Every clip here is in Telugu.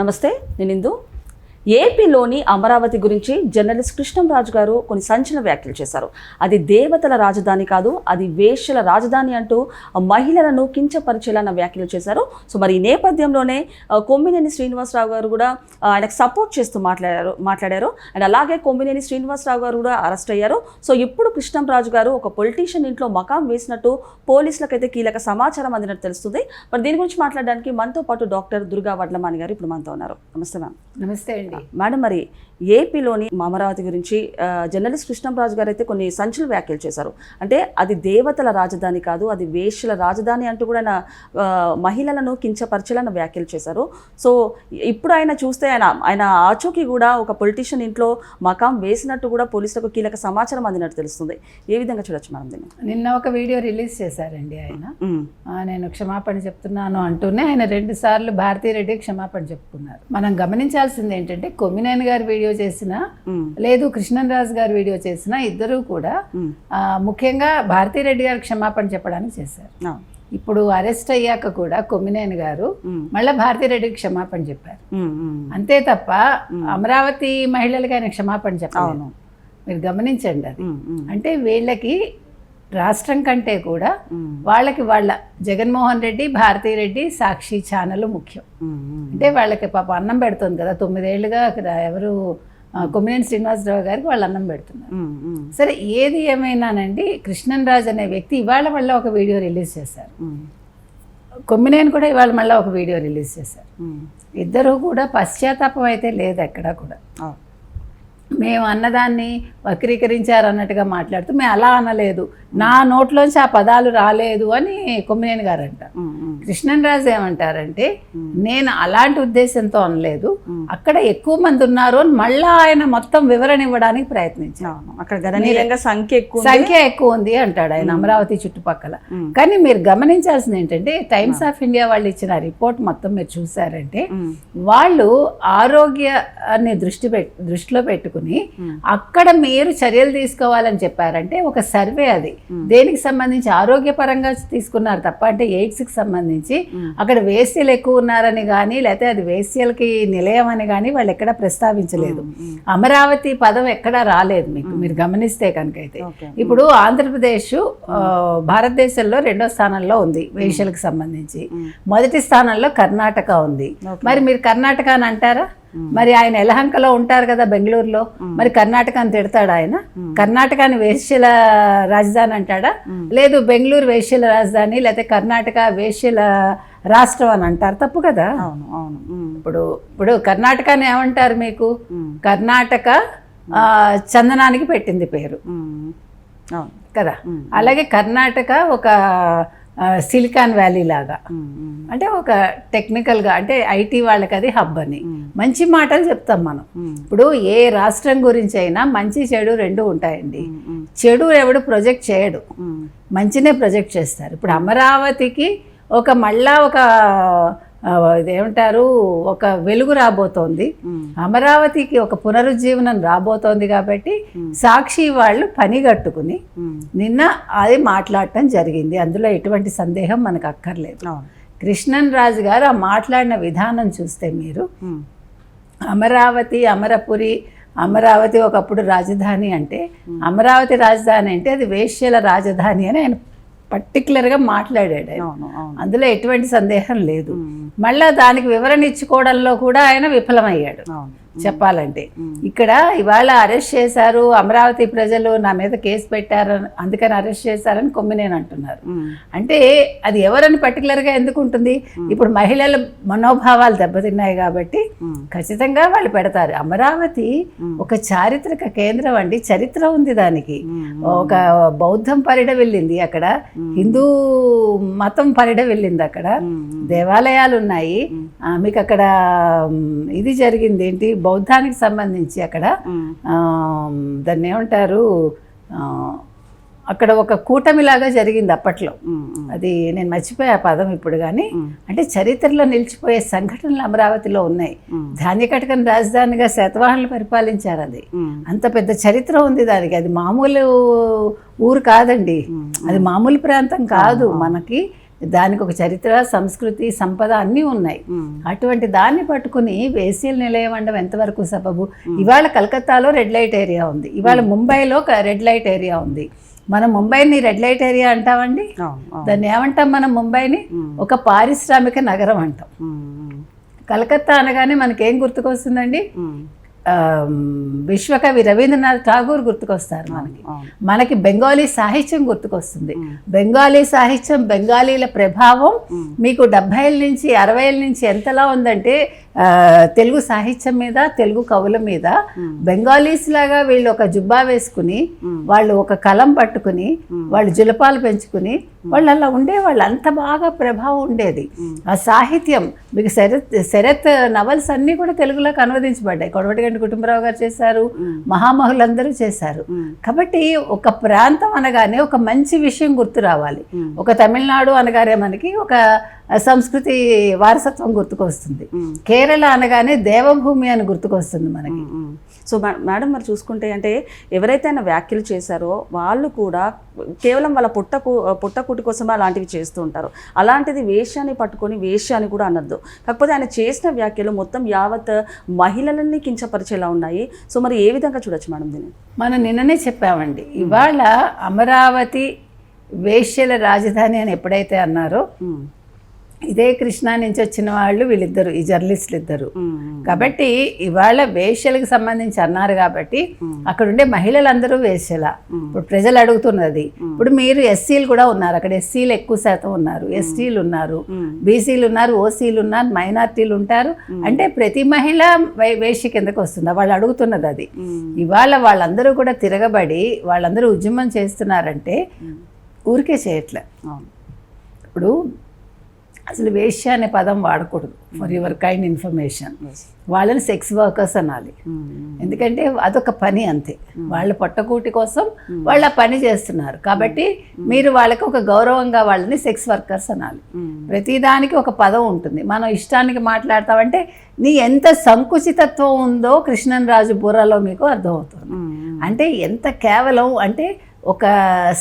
నమస్తే నేను ఇందు. ఏపీలోని అమరావతి గురించి జర్నలిస్ట్ కృష్ణంరాజు గారు కొన్ని సంచలన వ్యాఖ్యలు చేశారు. అది దేవతల రాజధాని కాదు అది వేశ్యల రాజధాని అంటూ మహిళలను కించపరిచేలా వ్యాఖ్యలు చేశారు. సో మరి ఈ నేపథ్యంలోనే కొమ్మినేని శ్రీనివాసరావు గారు కూడా ఆయనకు సపోర్ట్ చేస్తూ మాట్లాడారు మాట్లాడారు. అండ్ అలాగే కొమ్మినేని శ్రీనివాసరావు గారు కూడా అరెస్ట్ అయ్యారు. సో ఇప్పుడు కృష్ణంరాజు గారు ఒక పొలిటీషియన్ ఇంట్లో మకాం వేసినట్టు పోలీసులకైతే కీలక సమాచారం అందినట్టు తెలుస్తుంది. మరి దీని గురించి మాట్లాడడానికి మనతో పాటు డాక్టర్ దుర్గా వడ్లమాని గారు ఇప్పుడు మనతో ఉన్నారు. నమస్తే మ్యామ్. నమస్తే అండి. మేడం మరి ఏపీలోని అమరావతి గురించి జర్నలిస్ట్ కృష్ణంరాజు గారు అయితే కొన్ని సంచలన వ్యాఖ్యలు చేశారు. అంటే అది దేవతల రాజధాని కాదు అది వేశ్యల రాజధాని అంటూ కూడా ఆయన మహిళలను కించపరచాలన్న వ్యాఖ్యలు చేశారు. సో ఇప్పుడు ఆయన చూస్తే ఆయన ఆయన ఆచూకీ కూడా ఒక పొలిటీషియన్ ఇంట్లో మకాం వేసినట్టు కూడా పోలీసులకు కీలక సమాచారం అందినట్టు తెలుస్తుంది. ఏ విధంగా చూడొచ్చు మేడం దీన్ని? నిన్న ఒక వీడియో రిలీజ్ చేశారండి ఆయన. నేను క్షమాపణ చెప్తున్నాను అంటూనే ఆయన రెండు సార్లు భారతీరెడ్డి క్షమాపణ చెప్పుకున్నారు. మనం గమనించాల్సింది ఏంటంటే కొమ్మినేని గారు వీడియో చేసినా లేదు కృష్ణన్ రాజు గారు వీడియో చేసినా ఇద్దరూ కూడా ముఖ్యంగా భారతీరెడ్డి గారు క్షమాపణ చెప్పడానికి చేశారు. ఇప్పుడు అరెస్ట్ అయ్యాక కూడా కొమ్మినేని గారు మళ్ళీ భారతీరెడ్డికి క్షమాపణ చెప్పారు. అంతే తప్ప అమరావతి మహిళలకి ఆయన క్షమాపణ చెప్పారు అవును. మీరు గమనించండి అది. అంటే వీళ్ళకి రాష్ట్రం కంటే కూడా వాళ్ళకి వాళ్ళ జగన్మోహన్ రెడ్డి భారతీ రెడ్డి సాక్షి ఛానల్ ముఖ్యం. అంటే వాళ్ళకి పాప అన్నం పెడుతుంది కదా తొమ్మిదేళ్ళుగా అక్కడ ఎవరు కొమ్మినేని శ్రీనివాసరావు గారికి వాళ్ళు అన్నం పెడుతున్నారు. సరే ఏది ఏమైనానండి కృష్ణన్ రాజ్ అనే వ్యక్తి ఇవాళ మళ్ళీ ఒక వీడియో రిలీజ్ చేశారు. కొమ్మినేని కూడా ఇవాళ మళ్ళీ ఒక వీడియో రిలీజ్ చేశారు. ఇద్దరు కూడా పశ్చాత్తాపం అయితే లేదు ఎక్కడా కూడా. మేము అన్నదాన్ని వక్రీకరించారు అన్నట్టుగా మాట్లాడుతూ మేము అలా అనలేదు. నా నోట్లోంచి ఆ పదాలు రాలేదు అని కొమ్మినేని గారు అంటారు కృష్ణన్ రాజు ఏమంటారంటే నేను అలాంటి ఉద్దేశంతో అనలేదు. అక్కడ ఎక్కువ మంది ఉన్నారు అని మళ్ళా ఆయన మొత్తం వివరణ ఇవ్వడానికి ప్రయత్నించారు. అవును అక్కడ గణనీయంగా సంఖ్య ఎక్కువ. సంఖ్య ఎక్కువ ఉంది అంటాడు ఆయన అమరావతి చుట్టుపక్కల. కానీ మీరు గమనించాల్సింది ఏంటంటే టైమ్స్ ఆఫ్ ఇండియా వాళ్ళు ఇచ్చిన రిపోర్ట్ మొత్తం మీరు చూసారంటే వాళ్ళు ఆరోగ్యాన్ని దృష్టి దృష్టిలో పెట్టుకుని మ్మ్. అక్కడ మీరు చర్యలు తీసుకోవాలని చెప్పారంటే ఒక సర్వే అది. దేనికి సంబంధించి? ఆరోగ్యపరంగా తీసుకున్నారు తప్ప అంటే ఎయిడ్స్కి సంబంధించి. అక్కడ వేస్యలు ఎక్కువ ఉన్నారని కానీ లేకపోతే అది వేస్యలకి నిలయం అని కానీ వాళ్ళు ఎక్కడ ప్రస్తావించలేదు. అమరావతి పదం ఎక్కడా రాలేదు మీకు. మీరు గమనిస్తే కనుకైతే. ఓకే. ఇప్పుడు ఆంధ్రప్రదేశ్ భారతదేశంలో రెండో స్థానంలో ఉంది వేశ్యలకు సంబంధించి. మొదటి స్థానంలో కర్ణాటక ఉంది. మరి మీరు కర్ణాటక అని అంటారా? మరి ఆయన ఎలహంకలో ఉంటారు కదా బెంగళూరులో. మరి కర్ణాటక అని తిడతాడు ఆయన? కర్ణాటకని వేశ్యల రాజధాని అంటాడా? లేదు బెంగళూరు వేశ్యల రాజధాని లేకపోతే కర్ణాటక వేశ్యల రాష్ట్రం అని అంటారు. తప్పు కదా? అవును అవును. ఇప్పుడు ఇప్పుడు కర్ణాటకని ఏమంటారు మీకు? కర్ణాటక చందనానికి పెట్టింది పేరు. కదా. అలాగే కర్ణాటక ఒక సిలికాన్ వ్యాలీ లాగా. అంటే ఒక టెక్నికల్గా అంటే ఐటీ వాళ్ళకి అది హబ్ అని. మంచి మాటలు చెప్తాం మనం. ఇప్పుడు ఏ రాష్ట్రం గురించి అయినా మంచి చెడు రెండు ఉంటాయండి. చెడు ఎవడు ప్రొజెక్ట్ చేయడు. మంచినే ప్రొజెక్ట్ చేస్తారు. ఇప్పుడు అమరావతికి ఒక మళ్ళా ఒక ఆ, ఇదేమంటారు? ఒక వెలుగు రాబోతోంది. అమరావతికి ఒక పునరుజ్జీవనం రాబోతోంది కాబట్టి సాక్షి వాళ్ళు పని కట్టుకుని నిన్న అది మాట్లాడటం జరిగింది. అందులో ఎటువంటి సందేహం మనకు అక్కర్లేదు. కృష్ణన్ రాజు గారు ఆ మాట్లాడిన విధానం చూస్తే మీరు అమరావతి అమరపురి అమరావతి ఒకప్పుడు రాజధాని అంటే అమరావతి రాజధాని అంటే అది వేశ్యల రాజధాని అని ఆయన పర్టికులర్గా మాట్లాడాడు అందులో ఎటువంటి సందేహం లేదు. మళ్ళా దానికి వివరణ ఇచ్చుకోవడంలో కూడా ఆయన విఫలమయ్యాడు. అవును. చెప్పాలంటే. ఇక్కడ ఇవాళ అరెస్ట్ చేశారు అమరావతి ప్రజలు నా మీద కేసు పెట్టారు అందుకని అరెస్ట్ చేశారని కొమ్మినేని అంటున్నారు. అంటే అది ఎవరని పర్టికులర్గా ఎందుకు ఉంటుంది? ఇప్పుడు మహిళల మనోభావాలు దెబ్బతిన్నాయి కాబట్టి ఖచ్చితంగా వాళ్ళు పెడతారు. అమరావతి ఒక చారిత్రక కేంద్రం అండి చరిత్ర ఉంది దానికి. ఒక బౌద్ధం పరిడ వెళ్ళింది అక్కడ హిందూ మతం పరిడ వెళ్ళింది అక్కడ. దేవాలయాలు ఉన్నాయి. మీకు అక్కడ ఇది జరిగింది ఏంటి? బౌద్ధానికి సంబంధించి అక్కడ దాన్ని ఏమంటారు అక్కడ ఒక కూటమిలాగా జరిగింది అప్పట్లో. అది నేను మర్చిపోయా ఆ పదం ఇప్పుడు కానీ. అంటే చరిత్రలో నిలిచిపోయే సంఘటనలు అమరావతిలో ఉన్నాయి. ధాన్యకటకం రాజధానిగా శాతవాహనులు పరిపాలించారు అది. అంత పెద్ద చరిత్ర ఉంది దానికి. అది మామూలు ఊరు కాదండి. అది మామూలు ప్రాంతం కాదు మనకి. దానికి ఒక చరిత్ర సంస్కృతి సంపద అన్నీ ఉన్నాయి. అటువంటి దాన్ని పట్టుకుని వేసీల నిలయం అనడం ఎంతవరకు సబబు? ఇవాళ కలకత్తాలో రెడ్ లైట్ ఏరియా ఉంది. ఇవాళ ముంబైలో ఒక రెడ్ లైట్ ఏరియా ఉంది. మనం ముంబైని రెడ్ లైట్ ఏరియా అంటామండి? దాన్ని ఏమంటాం మనం ముంబైని? ఒక పారిశ్రామిక నగరం అంటాం. కలకత్తా అనగానే మనకేం గుర్తుకొస్తుందండి? విశ్వకవి రవీంద్రనాథ్ ఠాగూర్ గుర్తుకొస్తారు మనకి. మనకి బెంగాలీ సాహిత్యం గుర్తుకొస్తుంది. బెంగాలీ సాహిత్యం బెంగాలీల ప్రభావం మీకు డెబ్భైల నుంచి అరవైల నుంచి ఎంతలా ఉందంటే తెలుగు సాహిత్యం మీద తెలుగు కవుల మీద బెంగాలీస్ లాగా వీళ్ళు ఒక జుబ్బా వేసుకుని వాళ్ళు ఒక కలం పట్టుకుని వాళ్ళు జులపాలు పెంచుకుని వాళ్ళు అలా ఉండేవాళ్ళు. అంత బాగా ప్రభావం ఉండేది. ఆ సాహిత్యం మీకు శరత్ శరత్ నవల్స్ అన్నీ కూడా తెలుగులోకి అనువదించబడ్డాయి. కొడవటిగంటి కుటుంబరావు గారు చేశారు మహామహులందరూ చేశారు. కాబట్టి ఒక ప్రాంతం అనగానే ఒక మంచి విషయం గుర్తు రావాలి. ఒక తమిళనాడు అనగానే మనకి ఒక సంస్కృతి వారసత్వం గుర్తుకొస్తుంది. కేరళ అనగానే దేవభూమి అని గుర్తుకొస్తుంది మనకి. సో మేడం మరి చూసుకుంటే అంటే ఎవరైతే ఆయన వ్యాఖ్యలు చేశారో వాళ్ళు కూడా కేవలం వాళ్ళ పుట్టకు పుట్టకూటి కోసం అలాంటివి చేస్తూ ఉంటారు. అలాంటిది వేష్యాన్ని పట్టుకొని వేష్య అని కూడా అనొద్దు. కాకపోతే ఆయన చేసిన వ్యాఖ్యలు మొత్తం యావత్ మహిళలని కించపరిచేలా ఉన్నాయి. సో మరి ఏ విధంగా చూడొచ్చు మేడం దీన్ని? మనం నిన్ననే చెప్పామండి. ఇవాళ అమరావతి వేశ్యల రాజధాని అని ఎప్పుడైతే అన్నారో. ఇదే కృష్ణా నుంచి వచ్చిన వాళ్ళు వీళ్ళిద్దరు ఈ జర్నలిస్టులు ఇద్దరు. కాబట్టి ఇవాళ వేశ్యలకు సంబంధించి అన్నారు కాబట్టి అక్కడ ఉండే మహిళలందరూ వేశ్యల. ఇప్పుడు ప్రజలు అడుగుతున్నది ఇప్పుడు మీరు ఎస్సీలు కూడా ఉన్నారు అక్కడ ఎస్సీలు ఎక్కువ శాతం ఉన్నారు. ఎస్టీలు ఉన్నారు బీసీలు ఉన్నారు ఓసీలు ఉన్నారు మైనార్టీలు ఉంటారు. అంటే ప్రతి మహిళ వై- వేశ్య కిందకు వస్తుంది వాళ్ళు అడుగుతున్నది అది. ఇవాళ వాళ్ళందరూ కూడా తిరగబడి వాళ్ళందరూ ఉద్యమం చేస్తున్నారంటే ఊరికే చేయట్లే. ఇప్పుడు అసలు వేశ్య అనే పదం వాడకూడదు. For your kind information. వాళ్ళని సెక్స్ వర్కర్స్ అనాలి. మ్మ్. ఎందుకంటే అదొక పని అంతే. వాళ్ళ పొట్టకూటి కోసం వాళ్ళు ఆ పని చేస్తున్నారు. కాబట్టి మీరు వాళ్ళకి ఒక గౌరవంగా వాళ్ళని సెక్స్ వర్కర్స్ అనాలి. ప్రతిదానికి ఒక పదం ఉంటుంది. మనం ఇష్టానికి మాట్లాడతామంటే నీ ఎంత సంకుచితత్వం ఉందో కృష్ణన్ రాజు బుర్రలో మీకు అర్థమవుతుంది. అంటే ఎంత కేవలం అంటే ఒక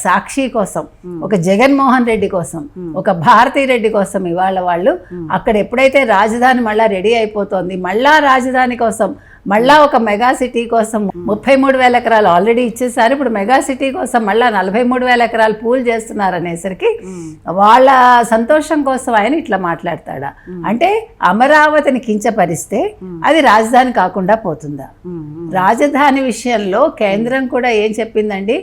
సాక్షి కోసం ఒక జగన్మోహన్ రెడ్డి కోసం ఒక భారతీ రెడ్డి కోసం ఇవాళ వాళ్ళు అక్కడ ఎప్పుడైతే రాజధాని మళ్ళా రెడీ అయిపోతుంది మళ్ళా రాజధాని కోసం మళ్ళా ఒక మెగా సిటీ కోసం ముప్పై మూడు వేల ఎకరాలు ఆల్రెడీ ఇచ్చేసారు. ఇప్పుడు మెగా సిటీ కోసం మళ్ళా నలభై మూడు వేల ఎకరాలు పూల్ చేస్తున్నారు అనేసరికి వాళ్ళ సంతోషం కోసం ఆయన ఇట్లా మాట్లాడతాడా? అంటే అమరావతిని కించపరిస్తే అది రాజధాని కాకుండా పోతుందా. రాజధాని విషయంలో కేంద్రం కూడా ఏం చెప్పిందండి?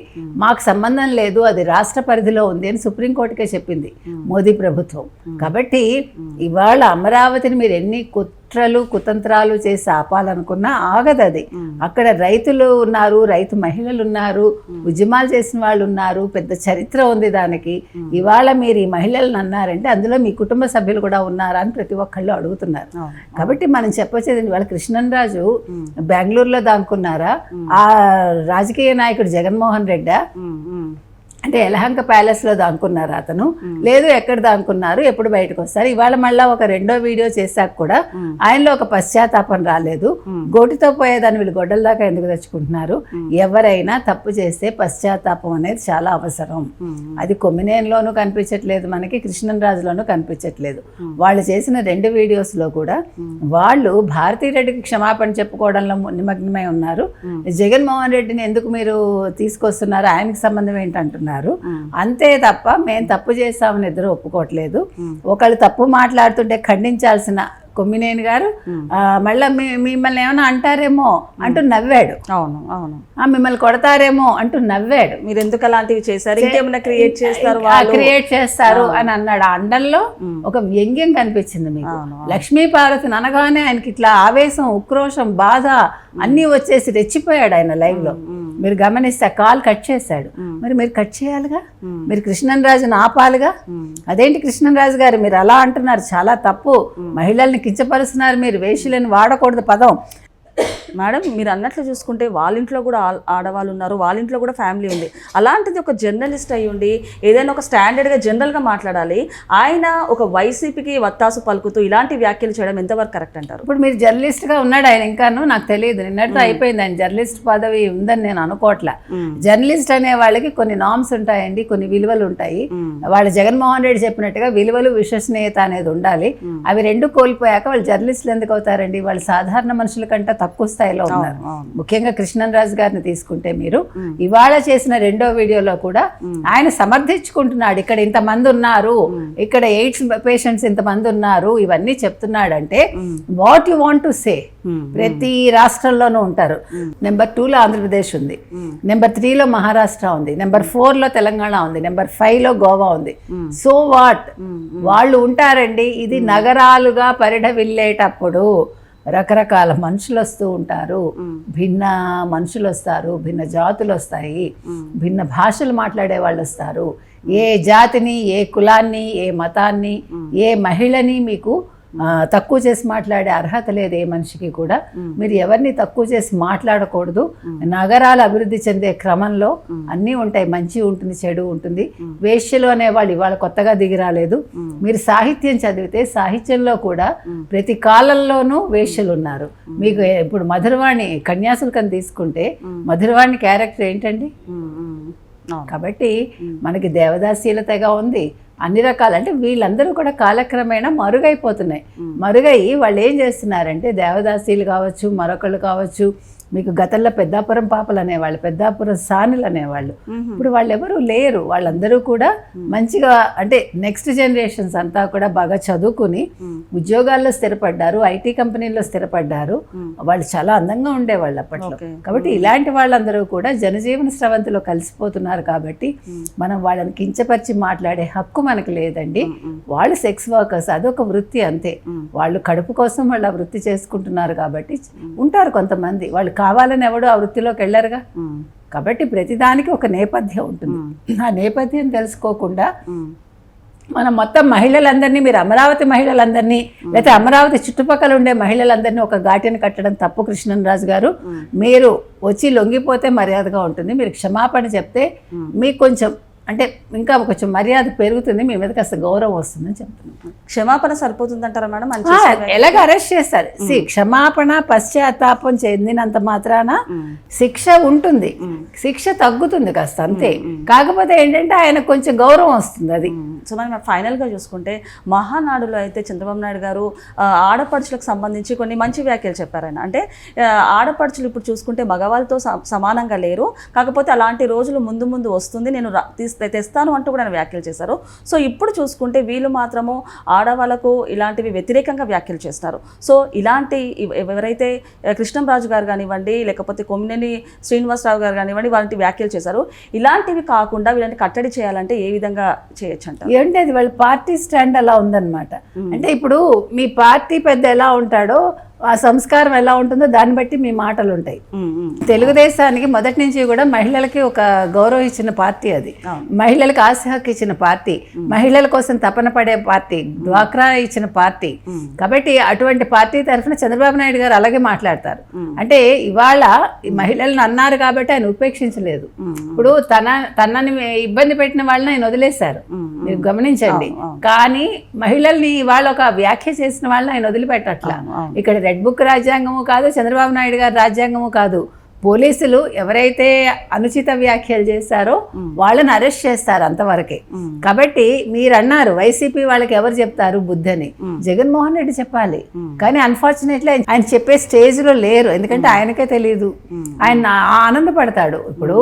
మాకు సంబంధం లేదు అది రాష్ట్ర పరిధిలో ఉంది అని సుప్రీంకోర్టుకే చెప్పింది మోదీ ప్రభుత్వం. కాబట్టి ఇవాళ అమరావతిని మీరు ఎన్ని కుట్రలు కుతంత్రాలు చేసి ఆపాలనుకున్నా ఆగదు అది. అక్కడ రైతులు ఉన్నారు రైతు మహిళలు ఉన్నారు ఉద్యమాలు చేసిన వాళ్ళు ఉన్నారు పెద్ద చరిత్ర ఉంది దానికి. ఇవాళ మీరు ఈ మహిళలను అన్నారంటే అందులో మీ కుటుంబ సభ్యులు కూడా ఉన్నారా అని ప్రతి ఒక్కళ్ళు అడుగుతున్నారు. కాబట్టి మనం చెప్పొచ్చేది వాళ్ళ కృష్ణన్ రాజు బెంగళూరులో దాక్కున్నారా? ఆ రాజకీయ నాయకుడు జగన్మోహన్ రెడ్డా. అంటే ఎలహంక ప్యాలెస్లో దాక్కున్నారు అతను. లేదు ఎక్కడ దాక్కున్నారు ఎప్పుడు బయటకు వస్తారు. ఇవాళ మళ్ళా ఒక రెండో వీడియో చేశాక కూడా ఆయనలో ఒక పశ్చాత్తాపం రాలేదు. గోటితో పోయేదాన్ని వీళ్ళు గొడ్డల దాకా ఎందుకు తెచ్చుకుంటున్నారు? ఎవరైనా తప్పు చేస్తే పశ్చాత్తాపం అనేది చాలా అవసరం. అది కొమ్మినేనిలోనూ కనిపించట్లేదు మనకి కృష్ణన్ రాజులోనూ కనిపించట్లేదు వాళ్ళు చేసిన రెండు వీడియోస్లో కూడా వాళ్ళు భారతీ రెడ్డికి క్షమాపణ చెప్పుకోవడంలో నిమగ్నమై ఉన్నారు. జగన్మోహన్ రెడ్డిని ఎందుకు మీరు తీసుకొస్తున్నారు? ఆయనకి సంబంధం ఏంటంటున్నారు? అంతే తప్ప మేము తప్పు చేస్తామని ఇద్దరు ఒప్పుకోవట్లేదు. ఒకళ్ళు తప్పు మాట్లాడుతుంటే ఖండించాల్సిన కొమ్మినేని గారు మళ్ళా మిమ్మల్ని ఏమైనా అంటారేమో అంటూ నవ్వాడు. అవును అవును. ఆ, మిమ్మల్ని కొడతారేమో అంటూ నవ్వాడు. మీరు ఎందుకు అలాంటివి చేశారు? ఇంకేమైనా క్రియేట్ చేస్తారు వాళ్ళు? క్రియేట్ చేస్తారు అని అన్నాడు. ఆ అండంలో ఒక వ్యంగ్యం కనిపించింది మీకు. లక్ష్మీ పార్వతిని అనగానే ఆయనకి ఇట్లా ఆవేశం ఉక్రోషం బాధ అన్నీ వచ్చేసి రెచ్చిపోయాడు ఆయన లైవ్లో మీరు గమనిస్తే ఆ కాల్ కట్ చేశాడు. మరి మీరు కట్ చేయాలిగా? మీరు కృష్ణన్ రాజుని ఆపాలిగా? అదేంటి కృష్ణన్ రాజు గారు? మీరు అలా అంటున్నారు. చాలా తప్పు. మహిళల్ని కించపరుస్తున్నారు. మీరు వేషులని వాడకూడదు పదం. మేడం మీరు అన్నట్లు చూసుకుంటే వాళ్ళ ఇంట్లో కూడా ఆడవాళ్ళు ఉన్నారు వాళ్ళ ఇంట్లో కూడా ఫ్యామిలీ ఉంది. అలాంటిది ఒక జర్నలిస్ట్ అయి ఉండి ఏదైనా ఒక స్టాండర్డ్గా జనరల్గా మాట్లాడాలి ఆయన ఒక వైసీపీకి వత్తాసు పలుకుతూ ఇలాంటి వ్యాఖ్యలు చేయడం ఎంతవరకు కరెక్ట్ అంటారు? ఇప్పుడు మీరు జర్నలిస్ట్గా ఉన్నాడు ఆయన ఇంకాను నాకు తెలియదు నిన్నటితో అయిపోయింది ఆయన జర్నలిస్ట్ పదవి ఉందని నేను అనుకోవట్లే జర్నలిస్ట్ అనే వాళ్ళకి కొన్ని నామ్స్ ఉంటాయండి కొన్ని విలువలు ఉంటాయి. వాళ్ళ జగన్మోహన్ రెడ్డి చెప్పినట్టుగా విలువలు విశ్వసనీయత అనేది ఉండాలి. అవి రెండు కోల్పోయాక వాళ్ళు జర్నలిస్టులు ఎందుకు అవుతారండి? వాళ్ళు సాధారణ మనుషుల కంటే తక్కువ స్థాయిలో ఉన్నారు. ముఖ్యంగా కృష్ణన్ రాజు గారిని తీసుకుంటే మీరు ఇవాళ చేసిన రెండో వీడియోలో కూడా ఆయన సమర్థించుకుంటున్నాడు. ఇక్కడ ఇంతమంది ఉన్నారు ఇక్కడ ఎయిడ్స్ పేషెంట్స్ ఇంతమంది ఉన్నారు ఇవన్నీ చెప్తున్నాడంటే what you want to say? ప్రతి రాష్ట్రంలోనూ ఉంటారు. నెంబర్ టూలో ఆంధ్రప్రదేశ్ ఉంది. నెంబర్ త్రీలో మహారాష్ట్ర ఉంది. నెంబర్ ఫోర్లో తెలంగాణ ఉంది. నెంబర్ ఫైవ్లో గోవా ఉంది. So what? వాళ్ళు ఉంటారండి. ఇది నగరాలుగా పరిఢవిల్లేటప్పుడు రకరకాల మనుషులు వస్తూ ఉంటారు భిన్న మనుషులు వస్తారు భిన్న జాతులు వస్తాయి భిన్న భాషలు మాట్లాడే వాళ్ళు వస్తారు ఏ జాతిని ఏ కులాన్ని ఏ మతాన్ని ఏ మహిళని మీకు తక్కువ చేసి మాట్లాడే అర్హత లేదు ఏ మనిషికి కూడా. మీరు ఎవరిని తక్కువ చేసి మాట్లాడకూడదు. నగరాలు అభివృద్ధి చెందే క్రమంలో అన్నీ ఉంటాయి. మంచి ఉంటుంది చెడు ఉంటుంది. వేశ్యలు అనేవాళ్ళు ఇవాళ కొత్తగా దిగి రాలేదు. మీరు సాహిత్యం చదివితే సాహిత్యంలో కూడా ప్రతి కాలంలోనూ వేశ్యలు ఉన్నారు. మీకు ఇప్పుడు మధురవాణి కన్యాశుల్కం తీసుకుంటే మధురవాణి క్యారెక్టర్ ఏంటండి? కాబట్టి మనకి దేవదాసీలతగా ఉంది. అన్ని రకాల. అంటే వీళ్ళందరూ కూడా కాలక్రమేణా మరుగైపోతున్నాయి. మరుగయి వాళ్ళు ఏం చేస్తున్నారంటే దేవదాసీలు కావచ్చు మరొకళ్ళు కావచ్చు మీకు గతంలో పెద్దాపురం పాపలు అనేవాళ్ళు పెద్దాపురం సానులు అనేవాళ్ళు. ఇప్పుడు వాళ్ళు ఎవరు లేరు. వాళ్ళందరూ కూడా మంచిగా అంటే నెక్స్ట్ జనరేషన్స్ అంతా కూడా బాగా చదువుకుని ఉద్యోగాల్లో స్థిరపడ్డారు ఐటీ కంపెనీల్లో స్థిరపడ్డారు. వాళ్ళు చాలా అందంగా ఉండేవాళ్ళు అప్పట్లో. కాబట్టి ఇలాంటి వాళ్ళందరూ కూడా జనజీవన స్రవంతిలో కలిసిపోతున్నారు కాబట్టి మనం వాళ్ళని కించపరిచి మాట్లాడే హక్కు మనకు లేదండి. వాళ్ళు సెక్స్ వర్కర్స్ అదొక వృత్తి అంతే. వాళ్ళు కడుపు కోసం వాళ్ళు ఆ వృత్తి చేసుకుంటున్నారు కాబట్టి ఉంటారు కొంతమంది. వాళ్ళు కావాలని ఎవడు ఆ వృత్తిలోకి వెళ్ళరుగా? కాబట్టి ప్రతిదానికి ఒక నేపథ్యం ఉంటుంది. ఆ నేపథ్యం తెలుసుకోకుండా మనం మొత్తం మహిళలందరినీ మీరు అమరావతి మహిళలందరినీ లేకపోతే అమరావతి చుట్టుపక్కల ఉండే మహిళలందరినీ ఒక ఘాటిని కట్టడం తప్పు కృష్ణన్ రాజు గారు. మీరు వచ్చి లొంగిపోతే మర్యాదగా ఉంటుంది. మీరు క్షమాపణ చెప్తే మీకు కొంచెం అంటే ఇంకా కొంచెం మర్యాద పెరుగుతుంది మీ మీద కాస్త గౌరవం వస్తుందని చెప్తున్నాను. క్షమాపణ సరిపోతుందంటారా మేడం? ఎలాగ అరెస్ట్ చేస్తారు? సి క్షమాపణ పశ్చాత్తాపం చెందినంత మాత్రాన శిక్ష ఉంటుంది. శిక్ష తగ్గుతుంది కాస్త అంతే. కాకపోతే ఏంటంటే ఆయన కొంచెం గౌరవం వస్తుంది అది. సో మనం ఫైనల్గా చూసుకుంటే మహానాడులో అయితే చంద్రబాబు నాయుడు గారు ఆడపడుచులకు సంబంధించి కొన్ని మంచి వ్యాఖ్యలు చెప్పారన్న అంటే ఆడపడుచులు ఇప్పుడు చూసుకుంటే మగవాళ్ళతో సమానంగా లేరు. కాకపోతే అలాంటి రోజులు ముందు ముందు వస్తుంది. నేను రా- తీస్- తెస్తాను అంటూ కూడా ఆయన వ్యాఖ్యలు చేశారు. సో ఇప్పుడు చూసుకుంటే వీళ్ళు మాత్రము ఆడవాళ్ళకు ఇలాంటివి వ్యతిరేకంగా వ్యాఖ్యలు చేస్తారు. సో ఇలాంటి ఎవ- ఎవరైతే కృష్ణంరాజు గారు కానివ్వండి లేకపోతే కొమ్మినేని శ్రీనివాసరావు గారు కానివ్వండి వాళ్ళంటి వ్యాఖ్యలు చేశారు. ఇలాంటివి కాకుండా వీళ్ళని కట్టడి చేయాలంటే ఏ విధంగా చేయొచ్చు అంటారు ఏంటి అది? వాళ్ళ పార్టీ స్టాండ్ అలా ఉందన్నమాట. అంటే ఇప్పుడు మీ పార్టీ పెద్ద ఎలా ఉంటాడో ఆ సంస్కారం ఎలా ఉంటుందో దాన్ని బట్టి మీ మాటలు ఉంటాయి. తెలుగుదేశానికి మొదటి నుంచి కూడా మహిళలకి ఒక గౌరవం ఇచ్చిన పార్టీ అది. మహిళలకు ఆశ హక్కు ఇచ్చిన పార్టీ. మహిళల కోసం తపన పడే పార్టీ. డ్వాక్రా ఇచ్చిన పార్టీ. కాబట్టి అటువంటి పార్టీ తరఫున చంద్రబాబు నాయుడు గారు అలాగే మాట్లాడతారు. అంటే ఇవాళ ఈ మహిళలను అన్నారు కాబట్టి ఆయన ఉపేక్షించలేదు. ఇప్పుడు తన తనని ఇబ్బంది పెట్టిన వాళ్ళని ఆయన వదిలేశారు. మీరు గమనించండి. కానీ మహిళల్ని ఇవాళ ఒక వ్యాఖ్య చేసిన వాళ్ళని ఆయన వదిలిపెట్టట్లా. ఇక్కడ రెడ్ బుక్ రాజ్యాంగము కాదు చంద్రబాబు నాయుడు గారి రాజ్యాంగము కాదు. పోలీసులు ఎవరైతే అనుచిత వ్యాఖ్యలు చేశారో వాళ్ళని అరెస్ట్ చేస్తారు అంతవరకే. కాబట్టి మీరు అన్నారు వైసీపీ వాళ్ళకి ఎవరు చెప్తారు బుద్ధని? జగన్మోహన్ రెడ్డి చెప్పాలి. కానీ అన్ఫార్చునేట్లీ ఆయన చెప్పే స్టేజ్లో లేరు. ఎందుకంటే ఆయనకే తెలియదు ఆయన ఆనందపడతాడు. ఇప్పుడు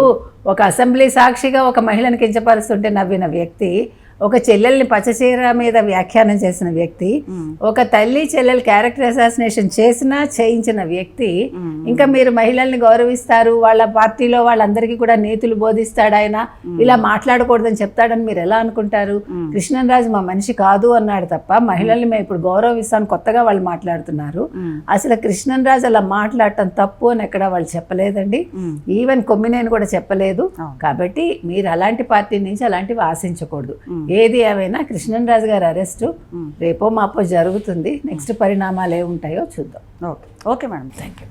ఒక అసెంబ్లీ సాక్షిగా ఒక మహిళను కించపరుస్తుంటే నవ్విన వ్యక్తి ఒక చెల్లెల్ని పచ్చచీర మీద వ్యాఖ్యానం చేసిన వ్యక్తి ఒక తల్లి చెల్లెలు క్యారెక్టర్ అసాసినేషన్ చేసినా చేయించిన వ్యక్తి ఇంకా మీరు మహిళల్ని గౌరవిస్తారు వాళ్ళ పార్టీలో వాళ్ళందరికీ కూడా నీతులు బోధిస్తాడు ఆయన ఇలా మాట్లాడకూడదని చెప్తాడని మీరు ఎలా అనుకుంటారు? కృష్ణరాజు మా మనిషి కాదు అన్నాడు తప్ప మహిళల్ని మేము ఇప్పుడు గౌరవిస్తాను కొత్తగా వాళ్ళు మాట్లాడుతున్నారు. అసలు కృష్ణరాజు అలా మాట్లాడటం తప్పు అని ఎక్కడ వాళ్ళు చెప్పలేదండి. ఈవెన్ కొమ్మినేని కూడా చెప్పలేదు. కాబట్టి మీరు అలాంటి పార్టీ నుంచి అలాంటివి ఆశించకూడదు. ఏది ఏమైనా కృష్ణరాజు గారి అరెస్టు రేపో మాపో జరుగుతుంది. నెక్స్ట్ పరిణామాలు ఏముంటాయో చూద్దాం. Okay. Okay madam. Thank you